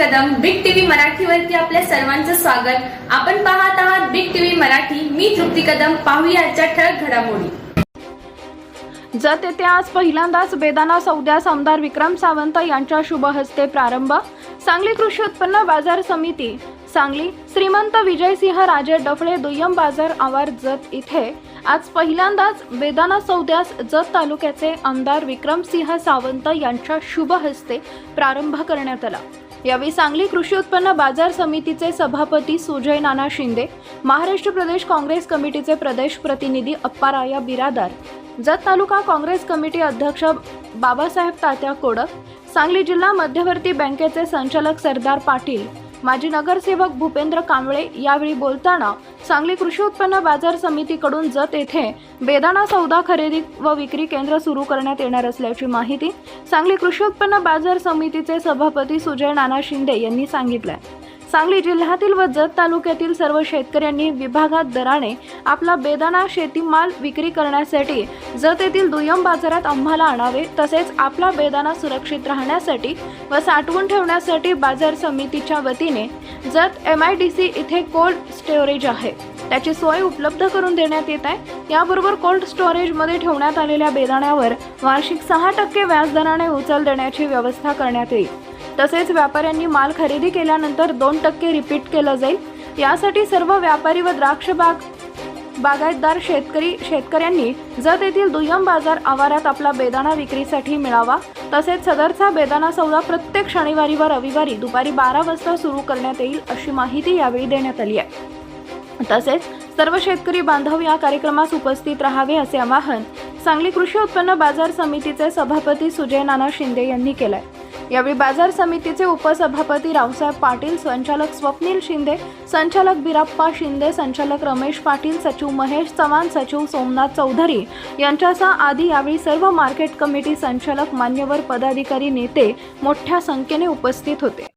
मराठीवरती आपल्या सर्वांचं स्वागत. आपण पाहत आहात बिग टीव्ही मराठी. मी तृप्ती कदम. पाहूया आजच्या ठळक घडामोडी. जत येथे आज पहिल्यांदाच बेदाना सौद्यास आमदार विक्रम सावंत यांच्या शुभ हस्ते प्रारंभ. सांगली कृषी उत्पन्न बाजार समिती. सांगली श्रीमंत विजयसिंह राजे डफळे दुय्यम बाजार आवार जत इथे. आज पहिल्यांदाच बेदाना सौद्यास जत तालुक्याचे आमदार विक्रमसिंह सावंत यांच्या शुभ हस्ते प्रारंभ करण्यात आला. यावेळी सांगली कृषी उत्पन्न बाजार समितीचे सभापती सुजय नाना शिंदे महाराष्ट्र प्रदेश काँग्रेस कमिटीचे प्रदेश प्रतिनिधी अप्पाराया बिरादार जत तालुका काँग्रेस कमिटी अध्यक्ष बाबासाहेब तात्या कोडक सांगली जिल्हा मध्यवर्ती बँकेचे संचालक सरदार पाटील माजी नगरसेवक भूपेंद्र कांबळे यावेळी बोलताना सांगली कृषी उत्पन्न बाजार समितीकडून जत येथे बेदाणा सौदा खरेदी व विक्री केंद्र सुरू करण्यात येणार असल्याची माहिती सांगली कृषी उत्पन्न बाजार समितीचे सभापती सुजय नाना शिंदे यांनी सांगितलं सांगली जिल्ह्यातील व जत तालुक्यातील सर्व शेतकऱ्यांनी विभागात दराने आपला बेदाणा शेतीमाल विक्री करण्यासाठी जत येथील दुय्यम बाजारात आम्हाला आणावे तसेच आपला बेदाना सुरक्षित राहण्यासाठी व साठवून ठेवण्यासाठी बाजार समितीच्या वतीने Jat M I D C इथे कोल्ड स्टोरेज आहे. त्याची सोय उपलब्ध करून देण्यात येत आहे. याबरोबर कोल्ड स्टोरेजमध्ये ठेवण्यात आलेल्या बेदाण्यावर वार्षिक सहा टक्के व्याजदराने उचल देण्याची व्यवस्था करण्यात येईल. तसेच व्यापाऱ्यांनी माल खरेदी केल्यानंतर दोन टक्के रिपीट केलं जाईल. यासाठी सर्व व्यापारी व द्राक्ष बाग बागायतदार शेतकरी शेतकऱ्यांनी जत येथील दुय्यम बाजार आवारात आपला बेदाणा विक्रीसाठी मिळावा. तसेच सदरचा बेदाणा सौदा प्रत्येक शनिवारी व रविवारी दुपारी बारा वाजता सुरू करण्यात येईल अशी माहिती यावेळी देण्यात आली आहे. तसेच सर्व शेतकरी बांधव या कार्यक्रमास उपस्थित राहावे असे आवाहन सांगली कृषी उत्पन्न बाजार समितीचे सभापती सुजय नाना शिंदे यांनी केलं आहे यावेळी बाजार समितीचे उपसभापती रावसाहेब पाटील संचालक स्वप्नील शिंदे संचालक बिराप्पा शिंदे संचालक रमेश पाटील सचिव महेश चव्हाण सचिव सोमनाथ चौधरी यांच्यासह आदी यावेळी सर्व मार्केट कमिटी संचालक मान्यवर पदाधिकारी नेते मोठ्या संख्येने उपस्थित होते.